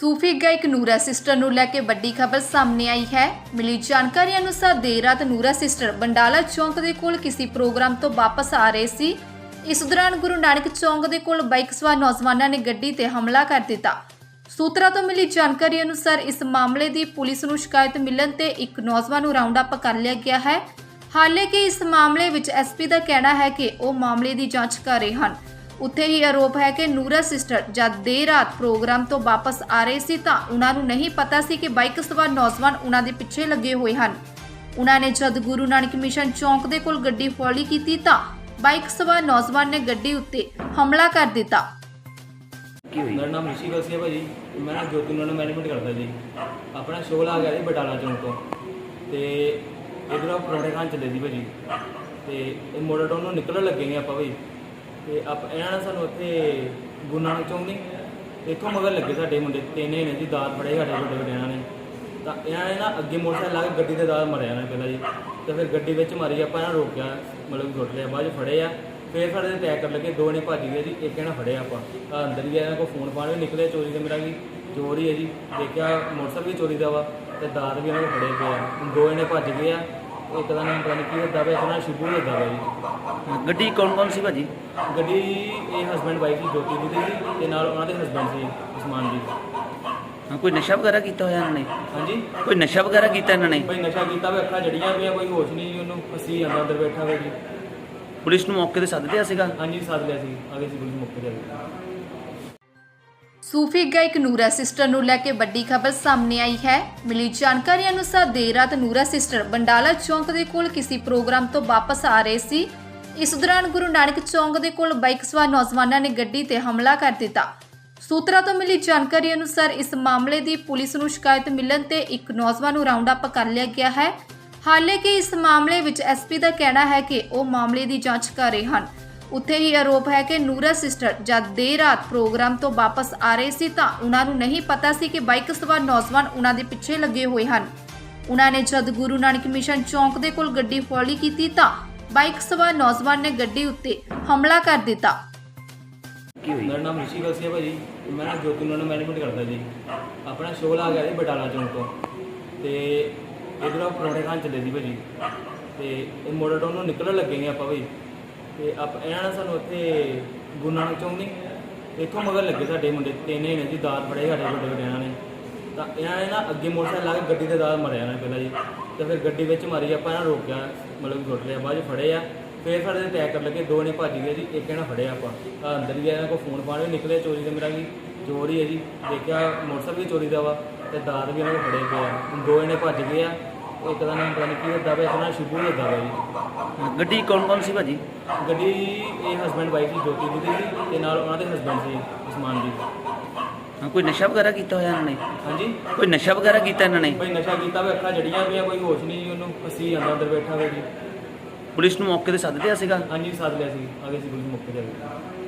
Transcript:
ਸੂਫੀ ਗਾਇਕ ਨੂਰਾ ਸਿਸਟਰ ਨੂੰ ਲੈ ਕੇ ਵੱਡੀ ਖਬਰ ਸਾਹਮਣੇ ਆਈ ਹੈ। ਮਿਲੀ ਜਾਣਕਾਰੀ ਅਨੁਸਾਰ ਦੇਰ ਰਾਤ ਨੂਰਾ ਸਿਸਟਰ ਬੰਡਾਲਾ ਚੌਂਕ ਦੇ ਕੋਲ ਕਿਸੇ ਪ੍ਰੋਗਰਾਮ ਤੋਂ ਵਾਪਸ ਆ ਰਹੇ ਸੀ। ਇਸ ਦੌਰਾਨ ਗੁਰੂ ਨਾਨਕ ਚੌਂਕ ਦੇ ਕੋਲ ਬਾਈਕ ਸਵਾਰ ਨੌਜਵਾਨਾਂ ਨੇ ਗੱਡੀ ਤੇ ਹਮਲਾ ਕਰ ਦਿੱਤਾ। ਸੂਤਰਾਂ ਤੋਂ ਮਿਲੀ ਜਾਣਕਾਰੀ ਅਨੁਸਾਰ ਇਸ ਮਾਮਲੇ ਦੀ ਪੁਲਿਸ ਨੂੰ ਸ਼ਿਕਾਇਤ ਮਿਲਣ ਤੇ ਇੱਕ ਨੌਜਵਾਨ ਨੂੰ ਰਾਉਂਡ ਅਪ ਕਰ ਲਿਆ ਗਿਆ ਹੈ। ਹਾਲਾਂਕਿ ਇਸ ਮਾਮਲੇ ਵਿੱਚ ਐਸਪੀ ਦਾ ਕਹਿਣਾ ਹੈ ਕਿ ਉਹ ਮਾਮਲੇ ਦੀ ਜਾਂਚ ਕਰ ਰਹੇ ਹਨ। ਉੱਥੇ ਹੀ ਆਰੋਪ ਹੈ ਕਿ ਨੂਰਾ ਸਿਸਟਰ ਜਦ ਦੇਰ ਰਾਤ ਪ੍ਰੋਗਰਾਮ ਤੋਂ ਵਾਪਸ ਆ ਰਹੇ ਸੀ ਤਾਂ ਉਹਨਾਂ ਨੂੰ ਨਹੀਂ ਪਤਾ ਸੀ ਕਿ ਬਾਈਕ ਸਵਾਰ ਨੌਜਵਾਨ ਉਹਨਾਂ ਦੇ ਪਿੱਛੇ ਲੱਗੇ ਹੋਏ ਹਨ। ਉਹਨਾਂ ਨੇ ਜਦ ਗੁਰੂ ਨਾਨਕ ਮਿਸ਼ਨ ਚੌਂਕ ਦੇ ਕੋਲ ਗੱਡੀ ਫੋਲੀ ਕੀਤੀ ਤਾਂ ਬਾਈਕ ਸਵਾਰ ਨੌਜਵਾਨ ਨੇ ਗੱਡੀ ਉੱਤੇ ਹਮਲਾ ਕਰ ਦਿੱਤਾ। ਕੀ ਹੋਈ? ਮੇਰਾ ਨਾਮ ਰਿਸ਼ੀ ਹੈ ਭਾਜੀ। ਮੈਂ ਨਾ ਜੋਤੀ ਨਾਲ ਮੈਨੇਜਮੈਂਟ ਕਰਦਾ ਜੀ। ਆਪਣਾ ਸ਼ੋਅ ਲਾ ਗਿਆ ਜੀ ਬਟਾਲਾ ਚੌਂਕ ਤੋਂ। ਤੇ ਇਧਰੋਂ ਪਰੌਂਠੇ ਖਾਣ ਚੱਲੇ ਸੀ ਭਾਜੀ। ਤੇ ਇਹ ਮੋੜਾ ਟਾਊਨ ਨੂੰ ਨਿਕਲਣ ਲੱਗੇ ਨੇ ਆਪਾਂ ਭਾਈ। ਤੇ ਆਪ ਇਹਨਾਂ ਨੇ ਸਾਨੂੰ ਉੱਥੇ ਗੁਰੂ ਨਾਨਕ ਚੌਂਕ ਨਹੀਂ ਇੱਥੋਂ ਮਗਰ ਲੱਗੇ ਸਾਡੇ ਮੁੰਡੇ ਤਿੰਨੇ ਨੇ ਜੀ ਦਾਤ ਫੜੇ ਸਾਡੇ ਵੱਡੇ ਵੱਡੇ ਇਹਨਾਂ ਨੇ। ਤਾਂ ਇਹਨਾਂ ਨੇ ਨਾ ਅੱਗੇ ਮੋਟਰਸਾਈਕਲ ਲਾ ਕੇ ਗੱਡੀ ਦੇ ਦਾਤ ਮਾਰਿਆ ਇਹਨਾਂ ਪਹਿਲਾਂ ਜੀ। ਤੇ ਫਿਰ ਗੱਡੀ ਵਿੱਚ ਮਾਰੀ ਆਪਾਂ ਇਹਨਾਂ ਨੂੰ ਰੋਕਿਆ ਮਤਲਬ ਕਿ ਲਿਆ ਬਾਅਦ 'ਚ ਫੜੇ ਆ। ਫਿਰ ਸਾਡੇ ਤੇ ਅਟੈਕ ਕਰਨ ਲੱਗੇ ਦੋ ਨੇ ਭੱਜ ਗਏ ਜੀ ਇੱਕ ਇਹਨਾਂ ਫੜਿਆ ਆਪਾਂ। ਆਹ ਅੰਦਰ ਹੀ ਆ, ਇਹਨਾਂ ਕੋਲ ਫੋਨ ਫਾਨ ਵੀ ਨਿਕਲੇ ਚੋਰੀ ਦੇ ਮੇਰਾ ਵੀ ਚੋਰੀ ਹੈ ਜੀ। ਦੇਖਿਆ ਮੋਟਰਸਾਈਕਲ ਵੀ ਚੋਰੀ ਦਾ ਵਾ ਤੇ ਦਾਤ ਵੀ ਇਹਨਾਂ ਕੋਲ ਫੜੇ ਪਿਆ ਦੋ ਇਹਨੇ ਭੱਜ ਗਏ ਆ ਇੱਕ ਦਾ ਨਾਮ ਪਤਾ ਨਹੀਂ ਕੀ ਹੁੰਦਾ ਵਾ ਇੱਕ ਦਾ ਸ਼ਿਬੂ ਹੁੰਦਾ ਵਾ ਜੀ। ਗੱਡੀ ਕੌਣ ਕੌਣ ਸੀ ਭਾਜੀ? ਗੱਡੀ ਇਹ ਹਸਬੈਂਡ ਵਾਈਫ ਦੀ ਜੋਤੀ ਦੀ ਸੀ ਤੇ ਨਾਲ ਉਹਨਾਂ ਦੇ ਹਸਬੈਂਡ ਸੀ ਉਸਮਾਨ ਜੀ। ਹਾਂ, ਕੋਈ ਨਸ਼ਾ ਵਗੈਰਾ ਕੀਤਾ ਹੋਇਆ ਇਹਨਾਂ ਨੇ? ਹਾਂਜੀ? ਕੋਈ ਨਸ਼ਾ ਵਗੈਰਾ ਕੀਤਾ ਇਹਨਾਂ ਨੇ? ਭਾਈ ਨਸ਼ਾ ਕੀਤਾ ਵੇ ਅੱਖਾਂ ਜੜੀਆਂ ਪਿਆ ਕੋਈ ਹੋਸ਼ ਨਹੀਂ ਜੀ ਉਹਨੂੰ ਫਸੀ ਜਾਂਦਾ ਅੰਦਰ ਬੈਠਾ ਹੋਇਆ ਜੀ। ਪੁਲਿਸ ਨੂੰ ਮੌਕੇ ਤੇ ਸੱਦ ਲਿਆ ਸੀਗਾ? ਹਾਂਜੀ ਸਾਥ ਲਿਆ ਸੀ ਆਗੇ ਸੀ ਪੁਲਿਸ ਮੁੱਕ ਜਾਵੇ ਸੂਫੀ ਗਾਇਕ ਨੂਰਾ ਸਿਸਟਰ ਨੂੰ ਲੈ ਕੇ ਵੱਡੀ ਖਬਰ ਸਾਹਮਣੇ ਆਈ ਹੈ। ਮਿਲੀ ਜਾਣਕਾਰੀ ਅਨੁਸਾਰ ਦੇਰ ਰਾਤ ਨੂਰਾ ਸਿਸਟਰ ਬੰਡਾਲਾ ਚੌਂਕ ਦੇ ਕੋਲ ਕਿਸੇ ਪ੍ਰੋਗਰਾਮ ਤੋਂ ਵਾਪਸ ਆ ਰਹੇ ਸੀ। ਇਸ ਦੌਰਾਨ ਗੁਰੂ ਨਾਨਕ ਚੌਂਕ ਦੇ ਕੋਲ ਬਾਈਕ ਸਵਾਰ ਨੌਜਵਾਨਾਂ ਨੇ ਗੱਡੀ ਤੇ ਹਮਲਾ ਕਰ ਦਿੱਤਾ। ਸੂਤਰਾਂ ਤੋਂ ਮਿਲੀ ਜਾਣਕਾਰੀ ਅਨੁਸਾਰ ਇਸ ਮਾਮਲੇ ਦੀ ਪੁਲਿਸ ਨੂੰ ਸ਼ਿਕਾਇਤ ਮਿਲਣ ਤੇ ਇੱਕ ਨੌਜਵਾਨ ਨੂੰ ਰਾਉਂਡ ਅਪ ਕਰ ਲਿਆ ਗਿਆ ਹੈ। ਹਾਲਾਂਕਿ ਇਸ ਮਾਮਲੇ ਵਿੱਚ ਐਸਪੀ ਦਾ ਕਹਿਣਾ ਹੈ ਕਿ ਉਹ ਮਾਮਲੇ ਦੀ ਜਾਂਚ ਕਰ ਰਹੇ ਹਨ। ਉੱਥੇ ਹੀ ਆਰੋਪ ਹੈ ਕਿ ਨੂਰਾ ਸਿਸਟਰ ਜਦ ਦੇਰ ਰਾਤ ਪ੍ਰੋਗਰਾਮ ਤੋਂ ਵਾਪਸ ਆ ਰਹੇ ਸੀ ਤਾਂ ਉਹਨਾਂ ਨੂੰ ਨਹੀਂ ਪਤਾ ਸੀ ਕਿ ਬਾਈਕ ਸਵਾਰ ਨੌਜਵਾਨ ਉਹਨਾਂ ਦੇ ਪਿੱਛੇ ਲੱਗੇ ਹੋਏ ਹਨ। ਉਹਨਾਂ ਨੇ ਜਦ ਗੁਰੂ ਨਾਨਕ ਮਿਸ਼ਨ ਚੌਂਕ ਦੇ ਕੋਲ ਗੱਡੀ ਫੋਲੀ ਕੀਤੀ ਤਾਂ ਬਾਈਕ ਸਵਾਰ ਨੌਜਵਾਨ ਨੇ ਗੱਡੀ ਉੱਤੇ ਹਮਲਾ ਕਰ ਦਿੱਤਾ। ਕੀ ਹੋਈ? ਮੇਰਾ ਨਾਮ ਰਿਸ਼ੀ ਗਲਸੀ ਹੈ ਭਾਜੀ। ਮੈਂ ਨਾ ਜੋਤੀ ਨਾਲ ਮੈਨੇਜਮੈਂਟ ਕਰਦਾ ਜੀ। ਆਪਣਾ ਸ਼ੋਅ ਲਾ ਗਿਆ ਜੀ ਬਟਾਲਾ ਚੌਂਕ ਤੋਂ। ਤੇ ਇਧਰੋਂ ਪਰੌਂਠੇ ਖਾਣ ਚੱਲੇ ਸੀ ਭਾਜੀ। ਤੇ ਇਹ ਮੋੜਾ ਟਾਊਨ ਨੂੰ ਨਿਕਲਣ ਲੱਗੇ ਨੇ ਆਪਾਂ ਭਾਈ। ਤੇ ਆਪ ਇਹਨਾਂ ਨੇ ਸਾਨੂੰ ਉੱਥੇ ਗੁਰੂ ਨਾਨਕ ਚੌਂਕ ਨਹੀਂ ਇੱਥੋਂ ਮਗਰ ਲੱਗੇ ਸਾਡੇ ਮੁੰਡੇ ਤਿੰਨੇ ਨੇ ਜੀ ਦਾਤ ਫੜੇ ਸਾਡੇ ਵੱਡੇ ਵੱਡੇ ਇਹਨਾਂ ਨੇ। ਤਾਂ ਇਹਨਾਂ ਨੇ ਨਾ ਅੱਗੇ ਮੋਟਰਸਾਈਕਲ ਲਾ ਕੇ ਗੱਡੀ ਦੇ ਦਾਤ ਮਾਰਿਆ ਇਹਨਾਂ ਨੇ ਪਹਿਲਾਂ ਜੀ। ਤੇ ਫਿਰ ਗੱਡੀ ਵਿੱਚ ਮਾਰੀ ਆਪਾਂ ਇਹਨਾਂ ਨੂੰ ਰੋਕਿਆ ਮਤਲਬ ਕਿ ਸੁੱਟ ਲਿਆ ਬਾਅਦ 'ਚ ਫੜੇ ਆ ਫਿਰ ਸਾਡੇ ਤੇ ਅਟੈਕ ਕਰਨ ਲੱਗੇ ਦੋ ਨੇ ਭੱਜ ਗਏ ਜੀ ਇੱਕ ਇਹਨਾਂ ਫੜਿਆ ਆਪਾਂ। ਤਾਂ ਅੰਦਰ ਹੀ ਆ, ਇਹਨਾਂ ਕੋਲ ਫੋਨ ਫਾਨ ਵੀ ਨਿਕਲੇ ਚੋਰੀ ਦੇ ਮੇਰਾ ਜੀ ਚੋਰੀ ਹੈ ਜੀ ਦੇਖਿਆ ਮੋਟਰਸਾਈਕਲ ਵੀ ਚੋਰੀ ਦਾ ਵਾ ਤੇ ਦਾਤ ਵੀ ਇਹਨਾਂ ਕੋਲ ਫੜੇ ਪਏ ਆ। ਦੋ ਇਹਨੇ ਭੱਜ ਗਏ ਆ ਇੱਕ ਦਾ ਨਾਮ ਪਤਾ ਨਹੀਂ ਕੀ ਹੁੰਦਾ ਵਾ ਇੱਕ ਦਾ ਸ਼ਿਬੂ ਹੁੰਦਾ ਵਾ ਜੀ। ਗੱਡੀ ਕੌਣ ਕੌਣ ਸੀ ਭਾਜੀ? ਗੱਡੀ ਇਹ ਹਸਬੈਂਡ ਵਾਈਫ ਦੀ ਜੋਤੀ ਦੀ ਸੀ ਤੇ ਨਾਲ ਉਹਨਾਂ ਦੇ ਹਸਬੈਂਡ ਸੀ ਉਸਮਾਨ ਜੀ। ਹਾਂ, ਕੋਈ ਨਸ਼ਾ ਵਗੈਰਾ ਕੀਤਾ ਹੋਇਆ ਇਹਨਾਂ ਨੇ? ਹਾਂਜੀ। ਕੋਈ ਨਸ਼ਾ ਵਗੈਰਾ ਕੀਤਾ ਇਹਨਾਂ ਨੇ? ਭਾਈ ਨਸ਼ਾ ਕੀਤਾ ਵੇ ਅੱਖਾਂ ਜੜੀਆਂ ਪਿਆ ਕੋਈ ਹੋਸ਼ ਨਹੀਂ ਜੀ ਉਹਨੂੰ ਫਸੀ ਜਾਂਦਾ ਅੰਦਰ ਬੈਠਾ ਹੋਇਆ ਜੀ। ਪੁਲਿਸ ਨੂੰ ਮੌਕੇ ਤੇ ਸੱਦ ਲਿਆ ਸੀਗਾ? ਹਾਂਜੀ ਸਾਥ ਲਿਆ ਸੀ ਆਗੇ ਸੀ ਪੁਲਿਸ ਮੁੱਕ ਜਾਵੇ